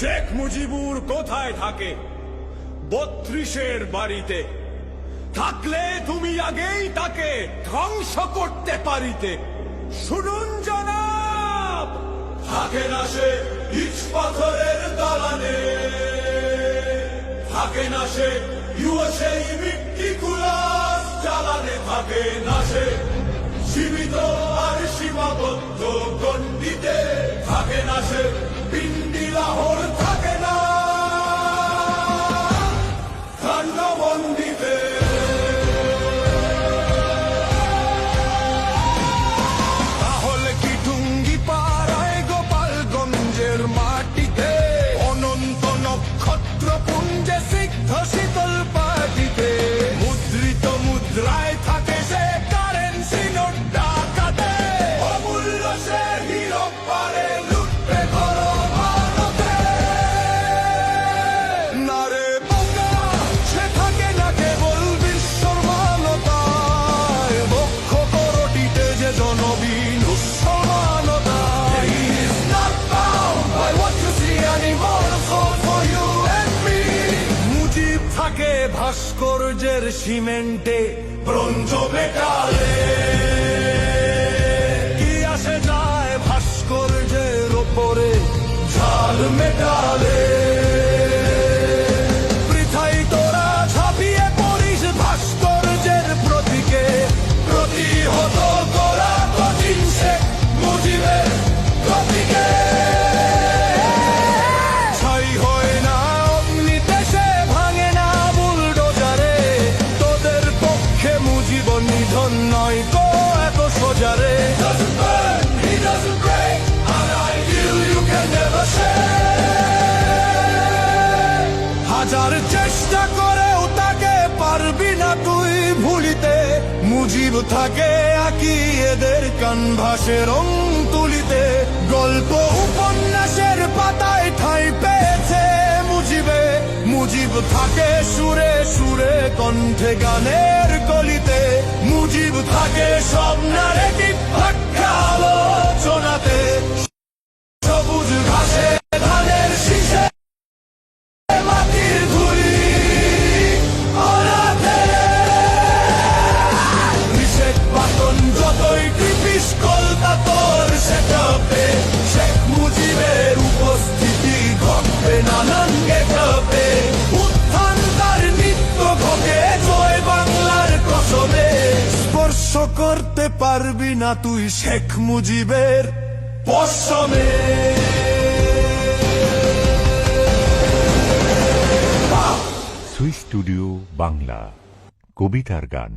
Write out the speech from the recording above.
শেখ মুজিবুর কোথায় থাকে? বত্রিশের বাড়িতে। থাকলে তুমি আগেই তাকে ধ্বংস করতে পারিতে। শুনুন জনাব! থাকে না সে পাথরের দালানে। থাকে না সে ইউএসএ মিট্টি কুলাস জ্বালানে। থাকে না সে সীমিত আর সীমাবদ্ধ গণ্ডিতে। থাকে না সে ভাস্কর্যের সিমেন্টে ব্রঞ্জ মেটালে। কি আসে যায় ভাস্কর্যের ওপরে ঝাল মেটালে। হাজার চেষ্টা করেও তাকে পারবি না তুই ভুলিতে। মুজিব থাকে আকি এদের কানভাসে রং তুলিতে গল্প উপন্যাসের পাতায় ঠাঁই পেয়েছে মুজিবে। মুজিব থাকে সুরে সুরে কণ্ঠে গানের কলিতে। মুজিব থাকে সব নারেটিভ ভাগ্যা আলোচনাতে করতে পারবি না তুই শেখ মুজিবের পশ্রমে সুই স্টুডিও বাংলা কবিতার গান।